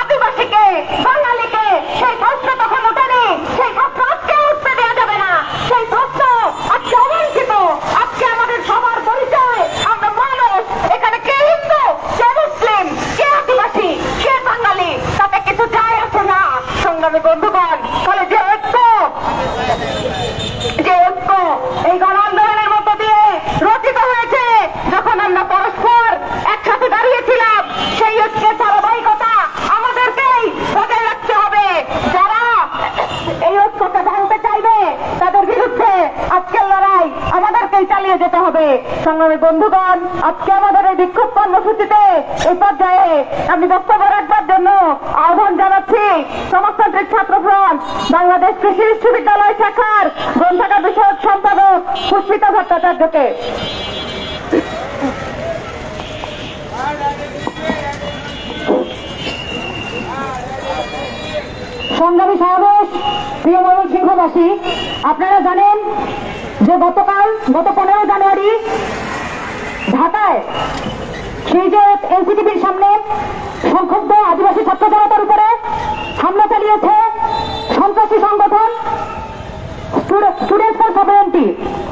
আদিবাসীকে, বাঙালিকে, সেই ধস্ত তখন ওঠেনি। সেই ধস্ত আজকে উঠতে দেওয়া যাবে না। সেই ধস্ত আজকে অবঞ্চিত। আজকে আমাদের সবার পরিচয়। আমরা মানুষ। এখানে কে হিন্দু? কে মুসলিম? কে আদিবাসী? কে বাঙালি? তাতে কিছু যায় আসে না। সংগ্রামী বন্ধুগণ ফলে যে ঐক্য যে ঐক্য এই গণ আন্দোলনের মধ্য দিয়ে রচিত হয়েছে যখন আমরা পরস্পর একসাথে দাঁড়িয়েছিলাম সেই ঐক্যের ধারাবাহিকতা আমাদেরকেই বজায় রাখতে হবে যারা এই ঐক্যকে ভাঙতে চাইবে তাদের বিরুদ্ধে আজকের লড়াই আমাদেরকেই চালিয়ে যেতে হবে সংগ্রামী বন্ধুগণ, আজকে আমাদের এই বিক্ষোভ কর্মসূচিতে এই পর্যায়ে আমি বক্তব্য রাখবার জন্য আহ্বান জানাচ্ছি সমাজতান্ত্রিক ছাত্র ফ্রন্ট, বাংলাদেশ কৃষি বিশ্ববিদ্যালয় শাখার গ্রন্থাগার বিষয়ক সম্পাদক পুষ্পিতা ভট্টাচার্যকে। সংগ্রামী সমাবেশ, প্রিয় ময়মনসিংহবাসী, আপনারা জানেন যে গতকাল, গত পনেরো জানুয়ারি ঢাকায় সেই যে সামনে সংক্ষুব্ধ আদিবাসী ছাত্র জনতার উপরে হামলা চালিয়েছে সন্ত্রাসী সংগঠন স্টুডেন্টস ফর সভারেন্টি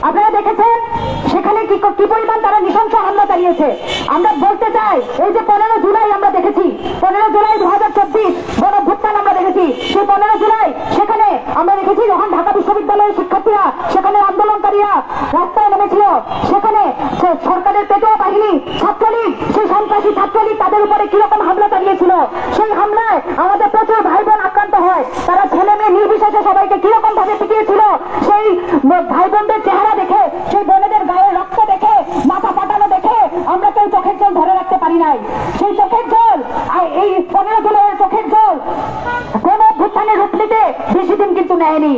আপনারা দেখেছেন সেখানে কি কি পরিমাণ তারা নৃশংস হামলা চালিয়েছে। আমরা বলতে চাই, এই যে পনেরো জুলাই আমরা দেখেছি, পনেরো জুলাই দু হাজার চব্বিশ গণ ভুট্টান আমরা দেখেছি। সেই পনেরো জুলাই সেখানে আমরা দেখেছি যখন ঢাকা বিশ্ববিদ্যালয়ের শিক্ষার্থীরা, সেখানে আন্দোলনকারীরা রাস্তায় নেমেছিল। সেখানে সরকারের পেটোয়া বাহিনী ছাত্রলীগ সেই সন্ত্রাসী তাদের উপরে কীরকম হামলা চালিয়েছিল? সেই হামলায় আমাদের প্রচুর ভাই বোন আক্রান্ত হয়। তারা ছেলে মেয়ে নির্বিশেষে সবাইকে কীরকম ভাবে পিটিয়েছিল? সেই ভাই বোনদের চেহারা দেখে, সেই বোনেদের গায়ে রক্ত দেখে, মাথা পাটানো দেখে আমরা কেউ চোখের জল ধরে রাখতে পারি নাই। সেই চোখের জল, আর এই পনেরো জুলাইয়ের চোখের জল, কোন অভ্যুত্থানের রূপ নিতে বেশি দিন কিন্তু নেয়নি।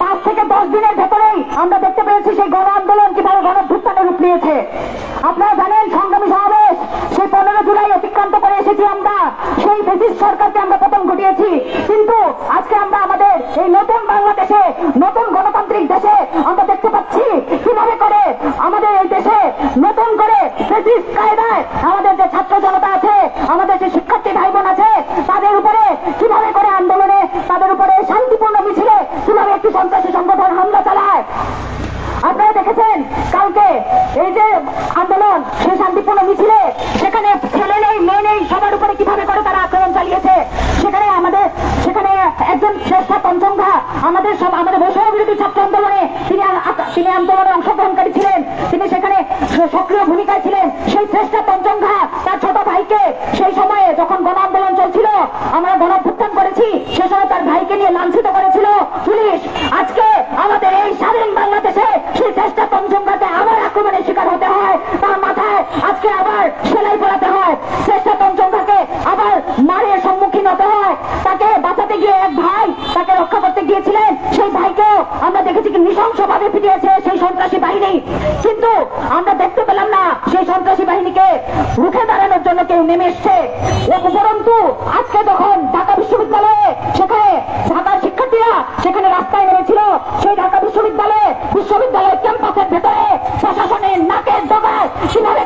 পাঁচ থেকে দশ দিনের ভেতরেই আমরা দেখতে পেয়েছি সেই গণ আন্দোলন কীভাবে গণভ্যুত্থানের রূপ নিয়েছে। আপনারা জানেন সংগ্রামী সমাবেশ সেই পনেরো জুলাই অতিক্রান্ত করে এসেছি আমরা, সেই ব্রিটিশ সরকারকে আমরা পতন ঘটিয়েছি। কিন্তু আজকে আমরা আমাদের এই নতুন বাংলাদেশে, নতুন গণতান্ত্রিক দেশে আমরা দেখতে পাচ্ছি কীভাবে করে আমাদের এই দেশে নতুন করে ব্রিটিশ কায়দায় আমাদের যে ছাত্র জনতা আছে, আমাদের যে শিক্ষার্থী ভাই বোন আছে, তাদের উপরে কীভাবে করে আন্দোলনে, তাদের উপরে শান্তিপূর্ণ মিছিলে কীভাবে একটি সন্ত্রাসী সংগঠন হামলা চালায়। আপনারা দেখেছেন, কালকে এই যে আন্দোলন সেই শান্তিপূর্ণ মিছিলে সেখানে ছেলে নেই মেয়ে নেই সবার উপরে কীভাবে করে তারা আক্রমণ চালিয়েছে সেখানে আমাদের সেখানে একজন শ্রেষ্ঠা পঞ্চমঘা আমাদের সব আমাদের বৈষম্য বিরোধী ছাত্র আন্দোলনে তিনি তিনি আন্দোলনে অংশগ্রহণকারী ছিলেন। তিনি সেখানে সক্রিয় ভূমিকায় ছিলেন। সেই শ্রেষ্ঠা পঞ্চমঘা তার ছোট ভাইকে সেই সময়ে যখন গণ আন্দোলন চলছিল, আমরা গণভুত্থান করেছি, সে সময় তার ভাইকে নিয়ে লাঞ্ছিত করেছিল পুলিশ। আজকে আমাদের এই স্বাধীন বাংলাদেশে সেই চেষ্টা পঞ্চমঘাতে আবার আক্রমণের শিকার হতে হয়। তার মাথায় আজকে আবার সেলাই পড়াতে হয়। চেষ্টা পঞ্চমঘাকে আবার মারের সম্মুখীন হতে হয়। তাকে বাঁচাতে গিয়ে এক ভাই তাকে রক্ষা করতে গিয়েছিলেন, সেই ভাইকেও আমরা দেখেছি কি নৃশংসভাবে পিটিয়েছে, সেই সন্ত্রাসী বাহিনী। কিন্তু আমরা দেখতে পেলাম না, সেই সন্ত্রাসী বাহিনীকে রুখে দাঁড়ানোর জন্য কেউ নেমে এসছে। উপরন্তু, আজকে যখন ঢাকা বিশ্ববিদ্যালয়ে সেখানে ঢাকার শিক্ষার্থীরা সেখানে রাস্তায় নেমেছিল, সেই ঢাকা বিশ্ববিদ্যালয়ে বিশ্ববিদ্যালয় ক্যাম্পাসের ভেতরে প্রশাসনের নাকের ডগায় কীভাবে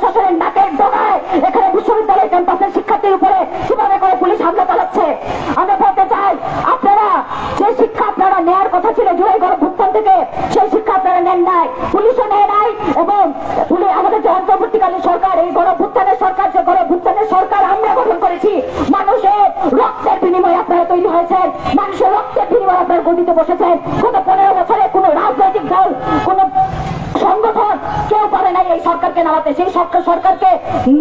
vas a hacer সরকারকে নামাতে, সেই সরকার সরকারকে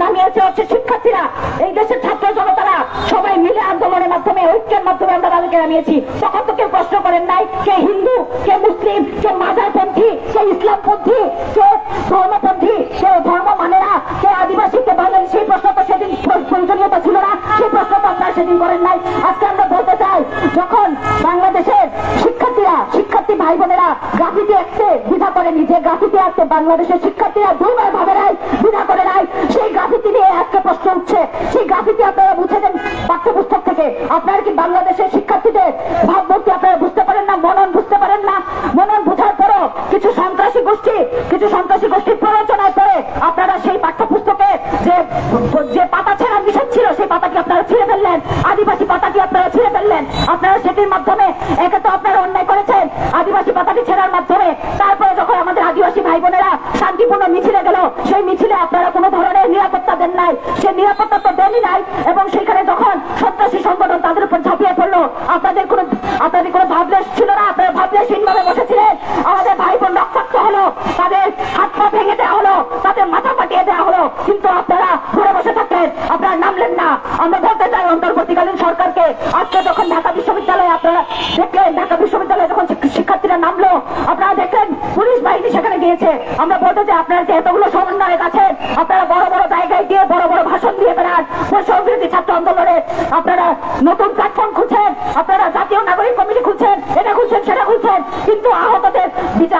নামিয়েছে হচ্ছে শিক্ষার্থীরা। এই দেশের ছাত্র জনতারা সবাই মিলে আন্দোলনের মাধ্যমে, ঐক্যের মাধ্যমে আমরা তাদেরকে নামিয়েছি। তখন তো কেউ প্রশ্ন করেন নাই, কে হিন্দু, কে মুসলিম, কে মাজারপন্থী কে ইসলামপন্থী, কে ধর্মপন্থী, কে ধর্ম মানে না, কে আদিবাসী, কে বাঙালি, সেই প্রশ্ন তো সেদিন প্রয়োজনীয়তা ছিল না। সেই প্রশ্ন তো আপনারা সেদিন করেন নাই। আজকে আমরা বলতে চাই যখন বাংলাদেশের শিক্ষার্থীরা শিক্ষার্থী ভাই বোনেরা গ্রাফিতি আঁকতে দ্বিধা করেনি যে গ্রাফিতি আঁকতে বাংলাদেশের শিক্ষার্থীরা দুইবার ভাবে নাই দ্বিধা করে নাই। সেই গ্রাফিতি নিয়ে আজকে প্রশ্ন উঠছে। সেই গ্রাফিতি আপনারা বুঝে দেন পাঠ্যপুস্তক থেকে। আপনারা কি বাংলাদেশের শিক্ষার্থীদের ভাবমূর্তি আপনারা বুঝতে পারেন না, মনন বুঝতে পারেন না? মনন বোঝার পরও কিছু সন্ত্রাসী গোষ্ঠী, কিছু সন্ত্রাসী গোষ্ঠীর প্ররোচনায় পড়ে আপনারা সেই পাঠ্যপুস্তকে যে যে পাতা ছেঁড়া নিষেধ ছিল, সেই পাতাটি আপনারা ছিঁড়ে ফেললেন। আদিবাসী পাতাটি আপনারা ছিঁড়ে ফেললেন। আপনারা সেটির মাধ্যমে, একে তো আপনারা অন্যায় আদিবাসী ভাই বোনেরা শান্তিপূর্ণ মিছিলে গেল। সেই মিছিলে আপনারা কোনো ধরনের নিরাপত্তা দেন নাই। সেই নিরাপত্তা তো দেনই নাই এবং সেখানে যখন সন্ত্রাসী সংগঠন তাদের উপর ঝাঁপিয়ে পড়ল, আপনাদের কোনো আপনাদের কোনো ভাবলেশ ছিল না? আপনারা ভাবলেশহীন ভাবে বসেছিলেন। আমাদের ভাই বোন রক্তাক্ত হলো। তাদের হাত পা ভেঙে দেওয়া হলো। তাদের মাথা ফাটিয়ে দেওয়া হলো। কিন্তু আপনারা ঘুরে বসে থাকলেন আপনারা নামলেন না। আমরা বলতে চাই অন্তর্বর্তীকালীন সরকারকে, আজকে যখন ঢাকা গিয়েছে আমরা বলতে চাই আপনারা যে এতগুলো সমন্বয়ক আছেন, আপনারা বড় বড় জায়গায় গিয়ে বড় বড় ভাষণ দিয়ে বেড়ান। বৈষম্য বিরোধী ছাত্র আন্দোলনে আপনারা নতুন প্ল্যাটফর্ম খুলছেন আপনারা জাতীয় নাগরিক কমিটি খুলছেন এটা খুলছেন সেটা খুলছেন কিন্তু আহতদের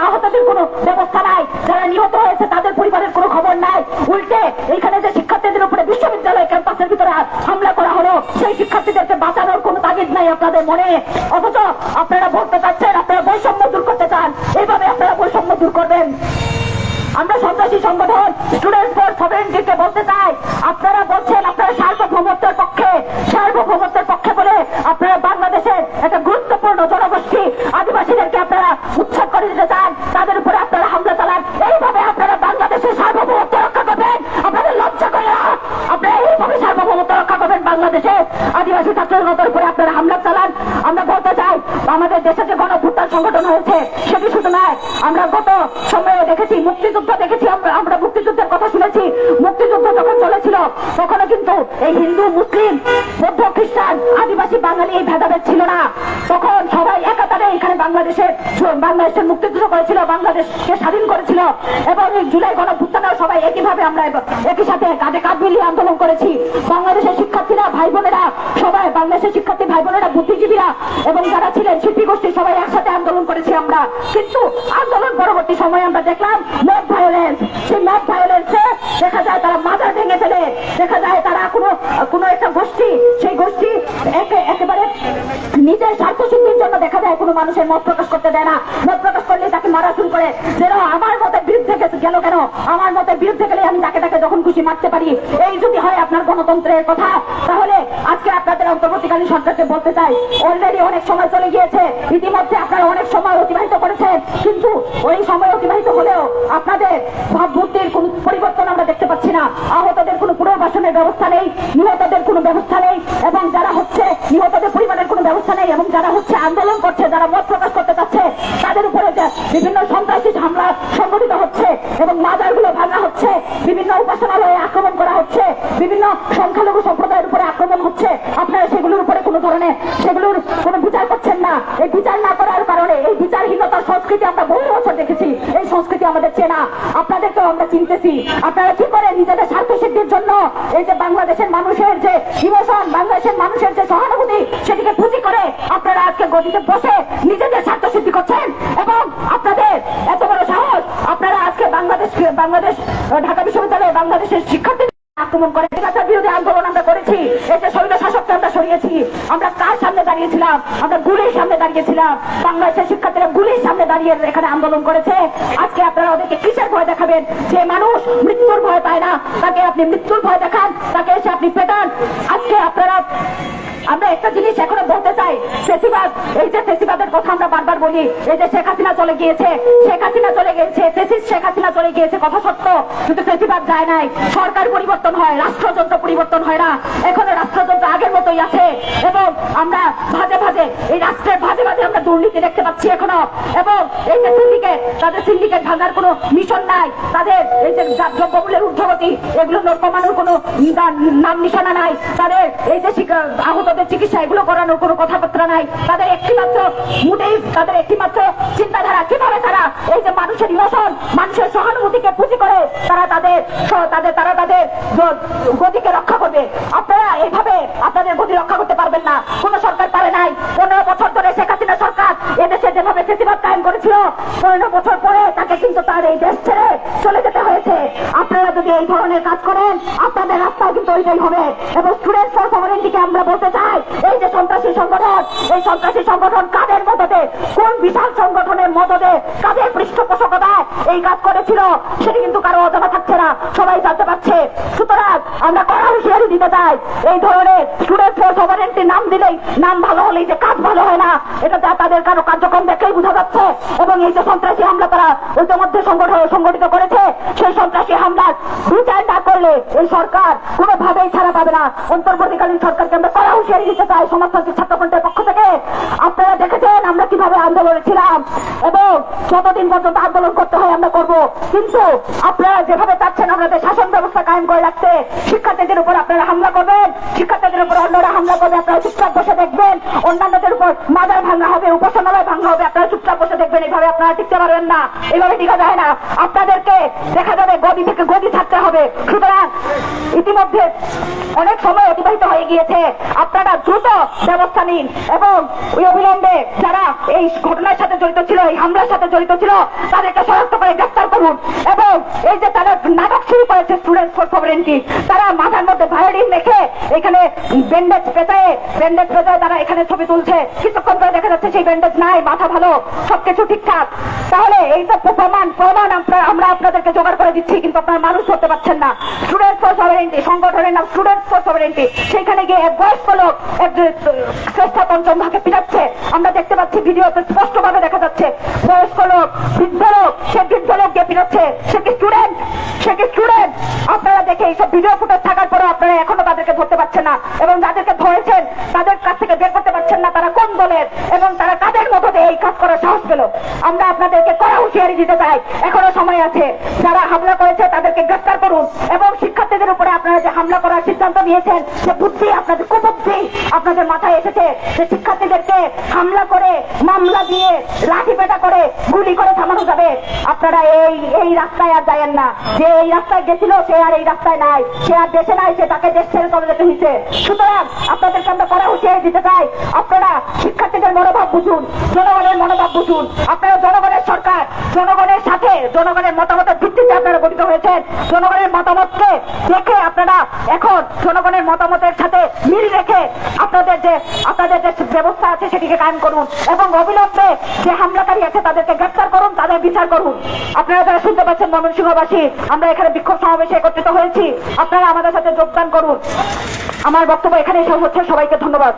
আহতদের কোনো ব্যবস্থা নাই। যারা নিহত হয়েছে, তাদের পরিবারের কোনো খবর নাই। উল্টে এখানে যে শিক্ষার্থীদের উপরে বিশ্ববিদ্যালয় ক্যাম্পাসের ভিতরে হামলা করা হলো, সেই শিক্ষার্থীদেরকে বাঁচানোর কোনো তাগিদ নাই আপনাদের মনে। অথচ আপনারা বলতে চাচ্ছেন আপনারা বৈষম্য দূর করতে চান এইভাবে আপনারা বৈষম্য দূর করবেন। আমরা সন্ত্রাসী সংগঠন স্টুডেন্ট ফর সভেন্টিকে বলতে চাই দেখেছি, আমরা মুক্তিযুদ্ধের কথা শুনেছি। মুক্তিযুদ্ধ যখন চলেছিল, তখনও কিন্তু এই হিন্দু, মুসলিম, বৌদ্ধ, খ্রিস্টান, আদিবাসী, বাঙালি এই ভেদাভেদ ছিল না। তখন সবাই একাতারে এখানে বাংলাদেশের বাংলাদেশের মুক্তিযুদ্ধ করেছিল, বাংলাদেশকে স্বাধীন করেছিল। এবং এই জুলাই গণভুত্থানেও সবাই একইভাবে আমরা একই সাথে কাঁধে কাঁধ মিলিয়ে আন্দোলন করেছি। বাংলাদেশের শিক্ষার্থীরা ভাই বোনেরা সবাই বাংলাদেশের শিক্ষার্থী ভাই বোনেরা বুদ্ধিজীবীরা এবং যারা ছিলেন শিল্পী গোষ্ঠী সবাই একসাথে আন্দোলন করেছি আমরা। কিন্তু আন্দোলন পরবর্তী সময়ে আমরা দেখলাম ম্যাথ ভায়োলেন্স সেই ম্যাথ ভায়োলেন্সে দেখা যায় তারা মাজার ভেঙে ফেলে। দেখা যায় তারা কোনো কোনো একটা গোষ্ঠী, সেই গোষ্ঠী একে- একেবারে নিজের স্বার্থ সিদ্ধির জন্য দেখা যায় কোনো মানুষের মত প্রকাশ করতে দেয় না। মত প্রকাশ করলে তাকে মারা শুরু করে। যেন আমার মতের বিরুদ্ধে গেল কেন? আমার মতের বিরুদ্ধে গেলে আমি তাকে তাকে যখন খুশি মারতে পারি? এই যদি হয় আপনার গণতন্ত্রের কথা, তাহলে আপনাদের অন্তর্বর্তীকালীন সরকারকে বলতে চাই অলরেডি অনেক সময় চলে গিয়েছে, ইতিমধ্যে আপনারা অনেক সময় অতিবাহিত করেছেন, কিন্তু ওই সময় অতিবাহিত হলেও আপনাদের ভাবমূর্তির কোন পরিবর্তন আমরা দেখতে পাচ্ছি না। আহতদের কোনো পুনর্বাসনের ব্যবস্থা নেই, নিহতদের কোনো ব্যবস্থা নেই, এবং যারা হচ্ছে নিহতদের পরিবারের কোনো ব্যবস্থা নেই, এবং যারা হচ্ছে আন্দোলন করছে, যারা মত প্রকাশ করতে চাচ্ছে, তাদের উপরে বিভিন্ন সন্ত্রাসী হামলা সংঘটিত হচ্ছে, এবং মাজারগুলো ভাঙা হচ্ছে, বিভিন্ন উপাসনালয়ে আক্রমণ করা হচ্ছে, বিভিন্ন সংখ্যালঘু আমরা আপনারা কি করে নিজেদের স্বার্থ সিদ্ধির জন্য? এই যে বাংলাদেশের মানুষের যে ইমোশন বাংলাদেশের মানুষের যে সহানুভূতি, সেটিকে পুঁজি করে আপনারা আজকে গদিতে বসে নিজেদের স্বার্থ সিদ্ধি করছেন। এবং আপনাদের এত বড় সাহস, আপনারা আজকে বাংলাদেশ বাংলাদেশ, ঢাকা বিশ্ববিদ্যালয়ে বাংলাদেশের শিক্ষার্থী আক্রমণ করে নির্বাচন বিরোধী আন্দোলন আমরা করেছি। যে শৈল শাসককে আমরা সরিয়েছি। আমরা কার সামনে দাঁড়িয়েছিলাম? আমরা গুলির সামনে দাঁড়িয়েছিলাম। বাংলাদেশের শিক্ষার্থীরা গুলির সামনে দাঁড়িয়ে এখানে আন্দোলন করেছে। আজকে আপনারা ওদেরকে কিসের ভয় দেখাবেন? যে মানুষ মৃত্যুর ভয় পায় না। তাকে আপনি মৃত্যুর ভয় দেখান। তাকে এসে আপনি পেটান। আজকে আপনারা, আমরা একটা জিনিস এখনও বলতে চাই। ফেসিবাদ, এই যে ফেসিবাদের কথা আমরা বারবার বলি, এই যে শেখ হাসিনা চলে গিয়েছে। শেখ হাসিনা চলে গিয়েছে। ফেসিস শেখ হাসিনা চলে গিয়েছে, কথা সত্য। কিন্তু ফেসিবাদ যায় নাই। সরকার পরিবর্তন হয়, রাষ্ট্রযন্ত্র পরিবর্তন হয় না। এখনও রাষ্ট্রযন্ত্র আগের মতোই আছে। এবং আমরা ভাজে ভাজে এই রাষ্ট্রের ভাজে ভাজে আমরা দুর্নীতি দেখতে পাচ্ছি এখনও। এবং এই যে সিন্ডিকেট, তাদের সিন্ডিকেট ভাঙার কোনো মিশন নাই। তাদের এই যে যা- দ্রব্যমূল্যের ঊর্ধ্বগতি, এগুলো কমানোর কোনো নাম নিশানা নাই। তাদের এই যে আহতদের চিকিৎসা, এগুলো করানোর কোনো কথাবার্তা নাই। তাদের একটি মাত্র মুটেই, তাদের একটি মাত্র চিন্তাধারা, কীভাবে তারা এই যে মানুষের ইমোশন মানুষের সহানুভূতিকে পুঁজি করে তারা তাদের তাদের, তারা তাদের গতিকে রক্ষা করবে। আপনারা এইভাবে আপনাদের গতি রক্ষা করতে পারবেন না। কোন সরকার পারে নাই। পনেরো বছর ধরে শেখ হাসিনা সরকার। এদেশে যেভাবে ফেসিবাদ কায়েম করেছিল, পনেরো বছর পরে তাকে কিন্তু তার এই দেশ ছেড়ে চলে যেতে হয়েছে। আপনারা যদি এই ধরনের কাজ করেন, আপনাদের রাস্তায় কিন্তু ওইটাই হবে। এবং স্টুডেন্ট ফর সভারেন্টিকে আমরা বলতে চাই, এই যে সন্ত্রাসী সংগঠন, এই সন্ত্রাসী সংগঠন কাদের মদতে, কোন বিশাল সংগঠনের মদতে কাদের পৃষ্ঠপোষকতায় এই কাজ করেছিল, সেটি কিন্তু কারও অজানা থাকছে না, সবাই জানতে পারছে। সুতরাং আমরা কড়া হুঁশিয়ারি দিতে চাই, এই ধরনের স্টুডেন্ট ফর সভারেন্টি নাম দিলেই নাম ভালো হলেই যে কাজ ভালো হয় না এটা যা তাদের কারও কার্যক্রম দেখেই বোঝা যাচ্ছে। এবং এই যে সন্ত্রাসী হামলা তারা ইতিমধ্যে সংগঠিত করেছে, সেই সন্ত্রাসী হামলার বিচার না করলে এই সরকার কোনোভাবেই ছাড়া পাবে না। অন্তর্বর্তীকালীন সরকারকে আমরা কড়া হুঁশিয়ারি দিতে চাই সমাজতান্ত্রিক ছাত্রফ্রন্টের পক্ষ থেকে। আপনারা দেখেছেন আমরা কীভাবে আন্দোলনে ছিলাম এবং যতদিন পর্যন্ত আন্দোলন করতে হয় আমরা করব। কিন্তু আপনারা যেভাবে চাচ্ছেন আমাদের শাসন ব্যবস্থা কায়েম করে রাখতে, শিক্ষার্থীদের উপর আপনারা হামলা করবেন শিক্ষার্থীদের উপর অন্যরা হামলা করবে, আপনারা চুপচাপ বসে দেখবেন। অন্যান্যদের উপর মাজার ভাঙা হবে, উপাসনালয় ভাঙা হবে, আপনারা চুপচাপ বসে দেখবেন এইভাবে আপনারা টিকতে পারবেন না। এইভাবে টিকা যায় না। আপনাদেরকে দেখা যাবে, গদি থেকে গদি থাকতে হবে। সুতরাং ইতিমধ্যে অনেক সময় অতিবাহিত হয়ে গিয়েছে। আপনারা দ্রুত ব্যবস্থা নিন এবং ওই অবিলম্বে যারা এই ঘটনার সাথে জড়িত ছিল, এই হামলার সাথে জড়িত ছিল, তাদেরকে শনাক্ত করে গ্রেফতার করুন। এই যে তারা নাটক শুরু করেছে স্টুডেন্ট ফর সভারেন্টি তারা মাথার মধ্যে ভায়োলিন মেখে এখানে ব্যান্ডেজ পেঁচায় ব্যান্ডেজ পেঁচায় তারা এখানে ছবি তুলছে। কিছুক্ষণ পরে দেখা যাচ্ছে সেই ব্যান্ডেজ নাই, মাথা ভালো, সবকিছু ঠিকঠাক। তাহলে এই তো প্রমাণ প্রমাণ আমরা আপনাদেরকে জোগাড় করে দিচ্ছি, কিন্তু আপনারা মানুষ করতে পারছেন না। স্টুডেন্ট ফর সভারেন্টি সংগঠনের নাম স্টুডেন্ট ফর সভারেন্টি সেখানে গিয়ে এক বয়স্ক লোক, এক শ্রেষ্ঠা পঞ্চম ভাগে পিটাচ্ছে। আমরা দেখতে পাচ্ছি ভিডিওতে স্পষ্টভাবে দেখা যাচ্ছে, বয়স্ক লোক, বৃদ্ধ লোক, সে বৃদ্ধ লোক গিয়ে পিটাচ্ছে, সে কি স্টুডেন্ট আপনারা দেখে এইসব ভিডিও ফুটেজ থাকার পরে আপনারা এখনও তাদেরকে ধরতে পারছেন না। এবং যাদেরকে ধরেছেন, তাদের কাছ থেকে বের করতে পারছেন না, তারা কোন দলের? এবং তারা কাদের মতো এই কাজ করার সাহস পেল? আমরা আপনাদেরকে কড়া হুঁশিয়ারি দিতে চাই। এখনও সময় আছে। যারা হামলা করেছে, তাদেরকে গ্রেফতার করুন এবং শিক্ষার্থীদের উপরে আপনারা যে হামলা করার সিদ্ধান্ত নিয়েছেন সে বুদ্ধি আপনাদের, কুবুদ্ধি আপনাদের মাথায় এসেছে, যে শিক্ষার্থীদেরকে হামলা করে, মামলা দিয়ে লাঠি পেটা করে গুলি করে থামানো যাবে। আপনারা এই এই রাস্তায় আর যায়েন না। যে এই রাস্তায় গেছিল, সে আর এই রাস্তায় নাই। সে আর দেশে নাই, সে তাকে দেশ ছেড়ে চলে যেতে হয়েছে। সুতরাং আপনাদেরকে আমরা করা হুঁশিয়ারি দিতে চাই, আপনারা শিক্ষার্থীদের মনোভাব বুঝুন, জনগণের মনোভাব বুঝুন। আপনারা জনগণের সরকার, জনগণের সাথে, জনগণের মতামতের ভিত্তিতে আপনারা গঠিত হয়েছেন। জনগণের মতামতকে দেখে আপনারা এখন জনগণের মতামতের সাথে মিল রেখে আপনাদের যে আপনাদের যে ব্যবস্থা আছে সেটিকে কায়েম করুন এবং অবিলম্বে যে হামলাকারী আছে তাদেরকে গ্রেপ্তার করুন, তাদের বিচার করুন। আপনারা যারা শুনতে পাচ্ছেন ময়মনসিংহবাসী, আমরা এখানে বিক্ষোভ সমাবেশে একত্রিত হয়েছি। আপনারা আমাদের সাথে যোগদান করুন। আমার বক্তব্য এখানেই শেষ হচ্ছে। সবাইকে ধন্যবাদ।